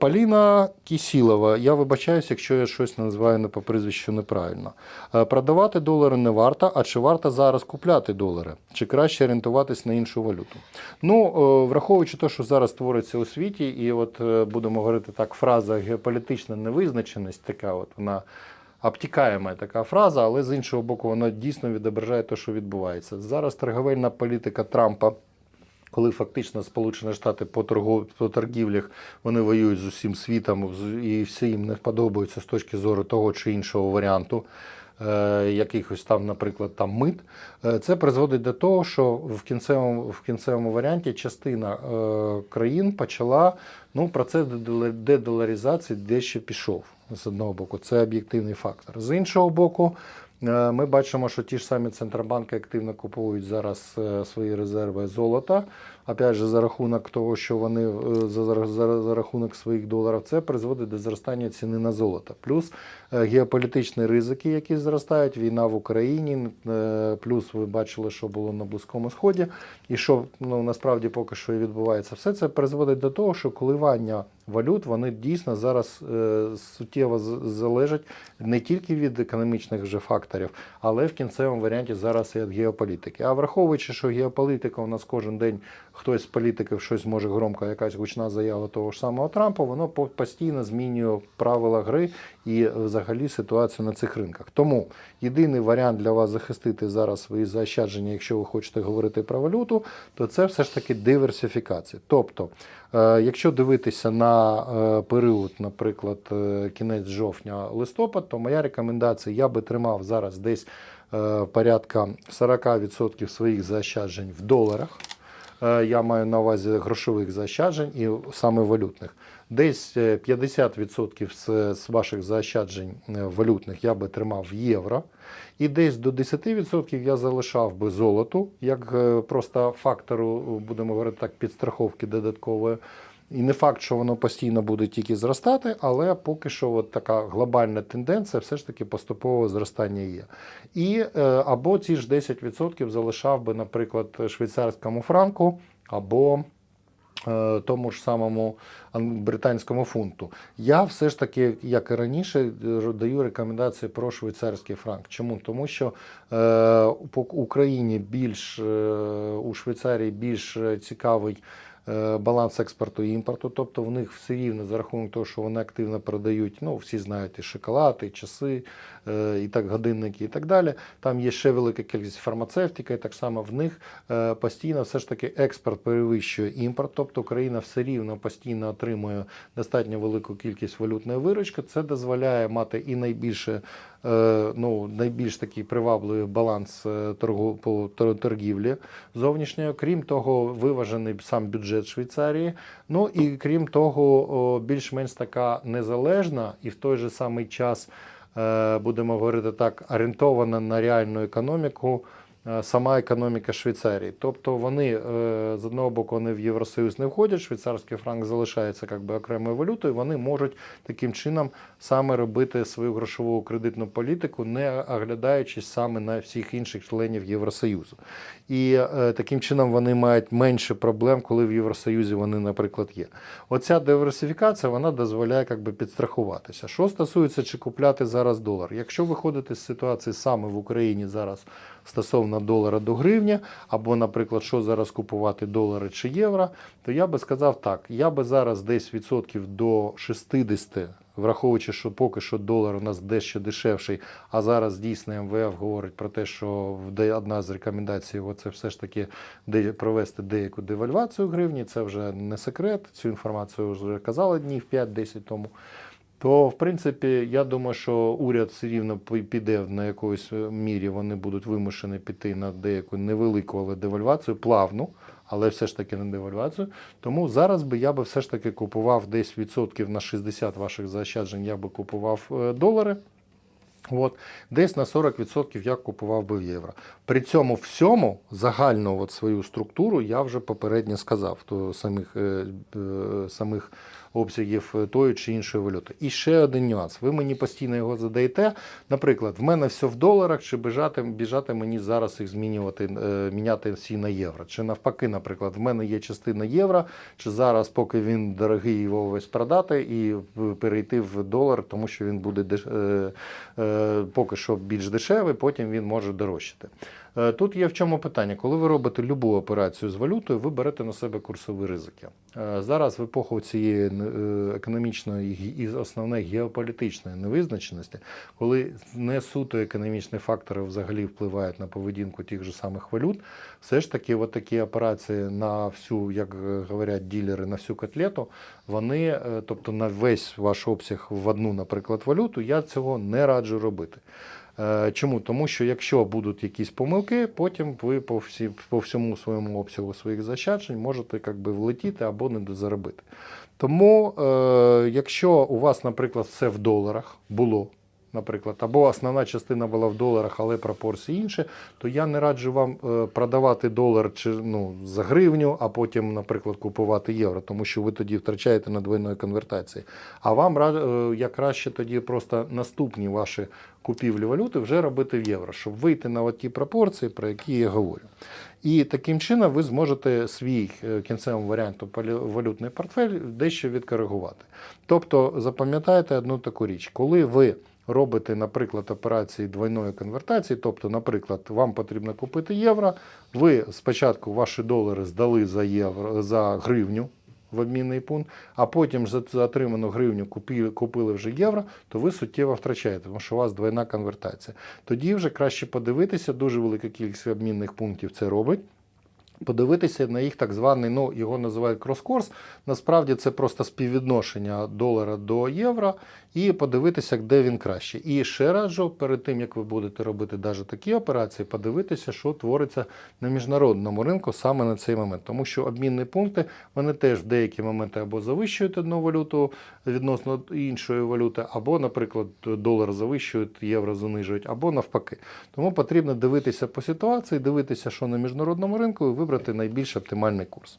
Поліна Кісілова, я вибачаюсь, якщо я щось називаю не по прізвищу неправильно. Е, Продавати долари не варто, а чи варто зараз купляти долари? Чи краще орієнтуватись на іншу валюту? Ну, е, враховуючи те, що зараз твориться у світі, і от е, будемо говорити так, фраза геополітична невизначеність, така от вона. Обтікаєма така фраза, але з іншого боку, вона дійсно відображає те, що відбувається. Зараз торговельна політика Трампа коли фактично Сполучені Штати по, торгов... по торгівлях вони воюють з усім світом і всі їм не подобаються з точки зору того чи іншого варіанту. е, Якихось там, наприклад, там мит, Е, це призводить до того, що в кінцевому, в кінцевому варіанті частина е, країн почала ну, процес дедола- дедоларизації дещо пішов з одного боку. Це об'єктивний фактор. З іншого боку, Ми бачимо, що ті ж самі центробанки активно купують зараз е, свої резерви золота. Опять же, за рахунок того, що вони е, за, за, за, рахунок своїх доларів, це призводить до зростання ціни на золото. Плюс е, геополітичні ризики, які зростають, війна в Україні, е, плюс ви бачили, що було на Близькому Сході, і що ну, насправді поки що відбувається. Все це призводить до того, що коливання валют вони дійсно зараз е, суттєво залежать не тільки від економічних вже факторів, але в кінцевому варіанті зараз і від геополітики. А враховуючи, що геополітика у нас кожен день хтось з політиків щось може громко, якась гучна заява того ж самого Трампа, воно по- постійно змінює правила гри і взагалі ситуацію на цих ринках. Тому єдиний варіант для вас захистити зараз свої заощадження, якщо ви хочете говорити про валюту, то це все ж таки диверсифікація. Тобто, е, якщо дивитися на е, період, наприклад, е, кінець жовтня листопад, то моя рекомендація, я би тримав зараз десь порядка 40% своїх заощаджень в доларах. Я маю на увазі грошових заощаджень і саме валютних. Десь е, 50% з, з ваших заощаджень е, валютних я би тримав в євро. І десь до 10% я залишав би золоту, як е, просто фактору, будемо говорити так, підстраховки додаткової. І не факт, що воно постійно буде тільки зростати, але поки що от така глобальна тенденція все ж таки поступового зростання є. І е, або ці ж 10% залишав би, наприклад, швейцарському франку, або е, тому ж самому британському фунту. Я все ж таки, як і раніше, е, даю рекомендації про швейцарський франк. Чому? Тому що е, по Україні більш е, у Швейцарії більш е, цікавий. Е, Баланс експорту і імпорту, тобто в них все рівно за рахунок того, що вони активно продають, ну всі знають і шоколад, і часи, е, і так годинники, і так далі. Там є ще велика кількість фармацевтика, і так само в них е, постійно все ж таки експорт перевищує імпорт, тобто Україна все рівно постійно отримує достатньо велику кількість валютної виручки. Це дозволяє мати і найбільше. Е, Ну, найбільш такий привабливий баланс е, торгу по тор- торгівлі зовнішньої. Крім того, виважений сам бюджет Швейцарії. Ну і крім того, більш-менш така незалежна і в той же самий час е, будемо говорити так, орієнтована на реальну економіку. Е, Сама економіка Швейцарії, тобто вони е, з одного боку вони в Євросоюз не входять, швейцарський франк залишається як би окремою валютою. Вони можуть таким чином саме робити свою грошову кредитну політику, не оглядаючись саме на всіх інших членів Євросоюзу. І е, таким чином вони мають менше проблем, коли в Євросоюзі вони, наприклад, є. Оця диверсифікація вона дозволяє як би, підстрахуватися. Що стосується, чи купляти зараз долар, якщо виходити з ситуації саме в Україні зараз стосовно долара до гривні, або, наприклад, що зараз купувати долари чи євро, то я би сказав так: я би зараз десь відсотків до 60 Враховуючи, що поки що долар у нас дещо дешевший, а зараз дійсно МВФ говорить про те, що одна з рекомендацій це все ж таки провести деяку девальвацію гривні. Це вже не секрет. Цю інформацію вже казали днів 5-10 тому. То, в принципі, я думаю, що уряд все рівно піде на якоїсь е, мірі, вони будуть вимушені піти на деяку невелику, але девальвацію, плавну, але все ж таки на девальвацію. Тому зараз би я би все ж таки купував десь відсотків на 60 ваших заощаджень, я би купував е, долари. От, десь на 40% я купував би в євро. При цьому всьому загальну от свою структуру я вже попередньо сказав, то самих, е, е, самих обсягів е, тої чи іншої валюти. І ще один нюанс. Ви мені постійно його задаєте. Наприклад, в мене все в доларах, чи біжати, біжати мені зараз їх змінювати, е, міняти всі на євро. Чи навпаки, наприклад, в мене є частина євро, чи зараз, поки він дорогий, його весь продати і перейти в долар, тому що він буде е, е, поки що більш дешевий, потім він може дорожчати. Е, Тут є в чому питання. Коли ви робите любу операцію з валютою, ви берете на себе курсові ризики. Е, Зараз в епоху цієї е, економічної і основне геополітичної невизначеності, коли не суто економічні фактори взагалі впливають на поведінку тих же самих валют, все ж таки от такі операції на всю, як говорять ділери, на всю котлету, вони, тобто на весь ваш обсяг в одну, наприклад, валюту, я цього не раджу робити. Е, Чому? Тому що якщо будуть якісь помилки, потім ви по, всі, по всьому своєму обсягу своїх заощаджень можете як би, влетіти або не дозаробити. Тому, е, якщо у вас, наприклад, все в доларах було, наприклад, або основна частина була в доларах, але пропорції інші, то я не раджу вам е, продавати долар чи, ну, за гривню, а потім, наприклад, купувати євро, тому що ви тоді втрачаєте на двойної конвертації. А вам я краще тоді просто наступні ваші купівлі валюти вже робити в євро, щоб вийти на ті пропорції, про які я говорю. І таким чином ви зможете свій е, кінцевому варіанту полі- валютний портфель дещо відкоригувати. Тобто запам'ятайте одну таку річ, коли ви робите, наприклад, операції двойної конвертації, тобто, наприклад, вам потрібно купити євро, ви спочатку ваші долари здали за євро за гривню. В обмінний пункт, а потім за, отриману гривню купили, купили вже євро, то ви суттєво втрачаєте, тому що у вас двойна конвертація. Тоді вже краще подивитися, дуже велика кількість обмінних пунктів це робить. Подивитися на їх так званий, ну його називають крос-курс. Насправді це просто співвідношення долара до євро, і подивитися, де він краще. І ще раджу, перед тим як ви будете робити навіть такі операції, подивитися, що твориться на міжнародному ринку саме на цей момент. Тому що обмінні пункти вони теж в деякі моменти або завищують одну валюту відносно іншої валюти, або, наприклад, долар завищують, євро занижують, або навпаки. Тому потрібно дивитися по ситуації, дивитися, що на міжнародному ринку, і вибрати найбільш оптимальний курс.